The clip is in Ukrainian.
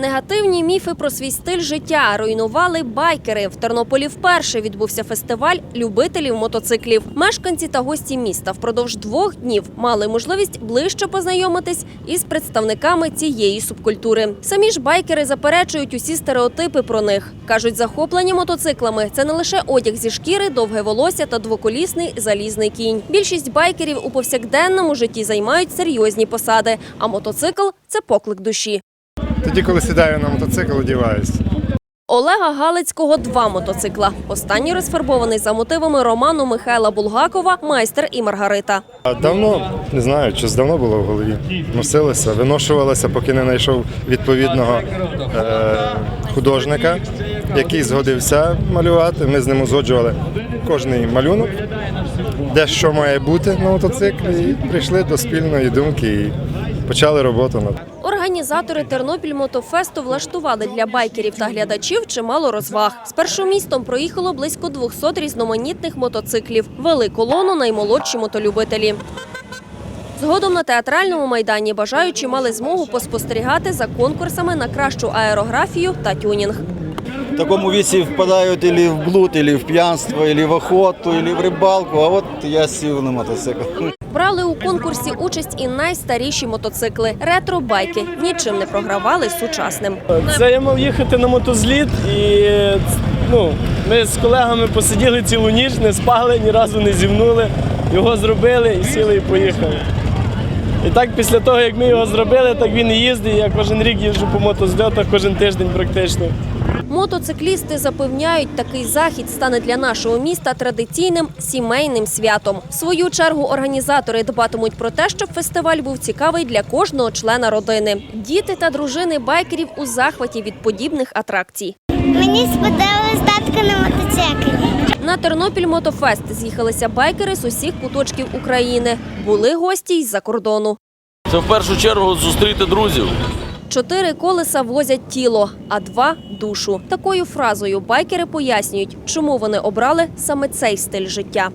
Негативні міфи про свій стиль життя руйнували байкери. В Тернополі вперше відбувся фестиваль любителів мотоциклів. Мешканці та гості міста впродовж двох днів мали можливість ближче познайомитись із представниками цієї субкультури. Самі ж байкери заперечують усі стереотипи про них. кажуть, захоплення мотоциклами це не лише одяг зі шкіри, довге волосся та двоколісний залізний кінь. Більшість байкерів у повсякденному житті займають серйозні посади, а мотоцикл це поклик душі. Тоді, коли сідаю на мотоцикл, одіваюсь. Олега Галицького два мотоцикла. Останній розфарбований за мотивами роману Михайла Булгакова Майстер і Маргарита. Давно, не знаю, щось давно було в голові. Носилося, виношувалося, поки не знайшов відповідного е- художника, який згодився малювати. Ми з ним узгоджували кожний малюнок, де що має бути на мотоциклі, і прийшли до спільної думки і почали роботу над. Організатори Тернопіль Мотофесту влаштували для байкерів та глядачів чимало розваг. Спершу містом проїхало близько 200 різноманітних мотоциклів. Вели колону наймолодші мотолюбителі. Згодом на театральному майдані бажаючі мали змогу поспостерігати за конкурсами на кращу аерографію та тюнінг. в такому віці впадають или в блуд, или в п'янство, или в охоту, или в рибалку. А от я сів на мотоцикл. Брали у конкурсі участь і найстаріші мотоцикли. Ретро-байки нічим не програвали сучасним. Це я мав їхати на мотозліт і ну, ми з колегами посиділи цілу ніч, не спали, ні разу не зівнули. Його зробили і сіли і поїхали. І так після того, як ми його зробили, так він і їздить. Я кожен рік їжджу по мотозльотах, кожен тиждень практично. Мотоциклісти запевняють, такий захід стане для нашого міста традиційним сімейним святом. В свою чергу організатори дбатимуть про те, щоб фестиваль був цікавий для кожного члена родини. Діти та дружини байкерів у захваті від подібних атракцій. Мені сподобалась татка на мотоциклі. На Тернопіль Мотофест з'їхалися байкери з усіх куточків України. Були гості й з-за кордону. Це в першу чергу зустріти друзів. Чотири колеса возять тіло, а два душу. Такою фразою байкери пояснюють, чому вони обрали саме цей стиль життя.